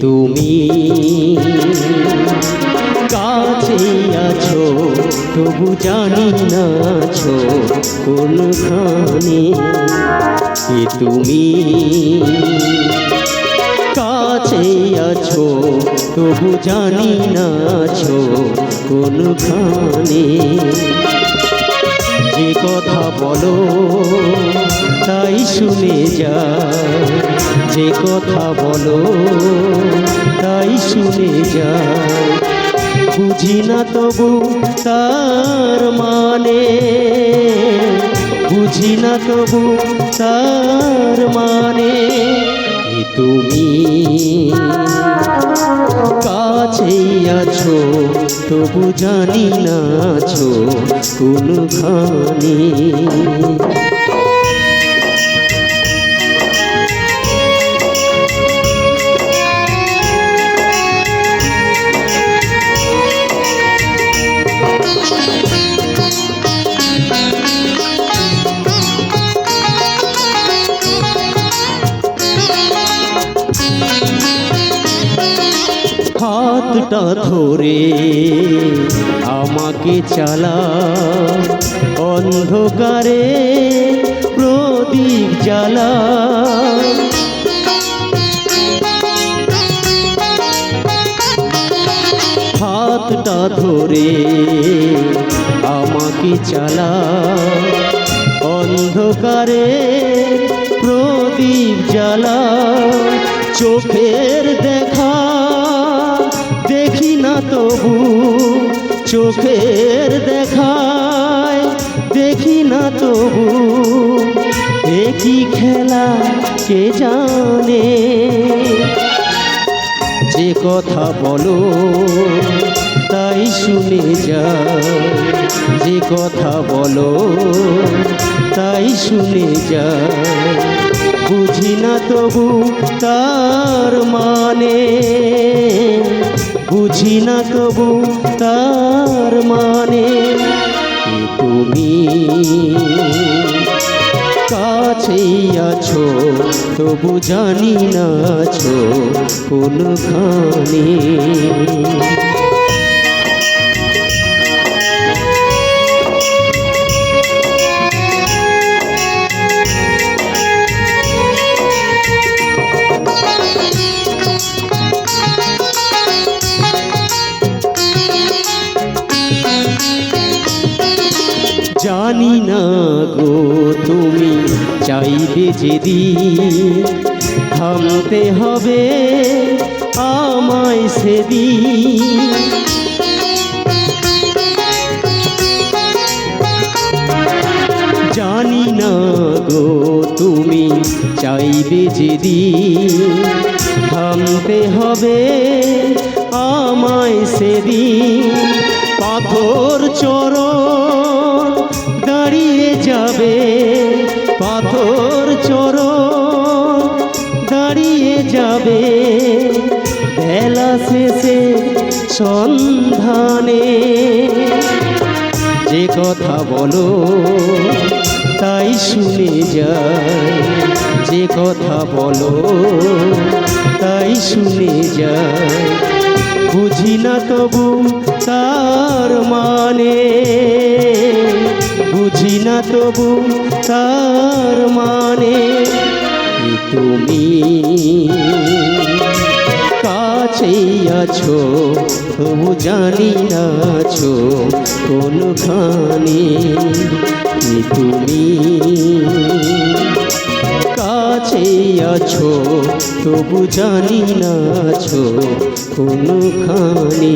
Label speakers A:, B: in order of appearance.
A: তুমি কাছে আছো, তবু জানি না আছো কোনখানে। এ তুমি কাছে আছো, তবু জানি না আছো কোনখানে। যে কথা বলো তাই শুনে যা যে কথা বলো তাই শুনে যা বুঝি না তবু তার মানে বুঝি না তবু তার মানে তুমি কাছেই আছো, তবু জানি না আছো কোনখানে। হাতটা ধরে আমাকে চালা। অন্ধকারে প্রদীপ জ্বালা। হাতটা ধরে আমাকে চালা। অন্ধকারে প্রদীপ জ্বালা। চোখের দেখা তবু চোখের দেখায় দেখি না তবু। একই খেলা, কে জানে? যে কথা বলো, তাই শুনে যা যে কথা বলো, তাই শুনে যা বুঝি না তবু তার মানে। বুঝি না তবু তার মানে তুমি কাছেই আছো তবু জানি না আছো কোনখানে। জানি না গো তুমি চাইবে যেদিন থামতে হবে আমায় সেদিন। জানি না গো তুমি চাইবে যেদিন থামতে হবে আমায় সেদিন। পাথর চরণ চরণ দাঁড়িয়ে যাবে। বেলা শেষে সন্ধানে। যে কথা বলো, তাই শুনে যায়। যে কথা বলো, তাই শুনে যায়। বুঝি না তবু তার মানে। বুঝি না তবু তার মানে তুমি? কাছেই আছো, তবু জানি না আছো কোনখানে এ তুমি? কাছেই আছো, তবু জানি না আছো কোনখানে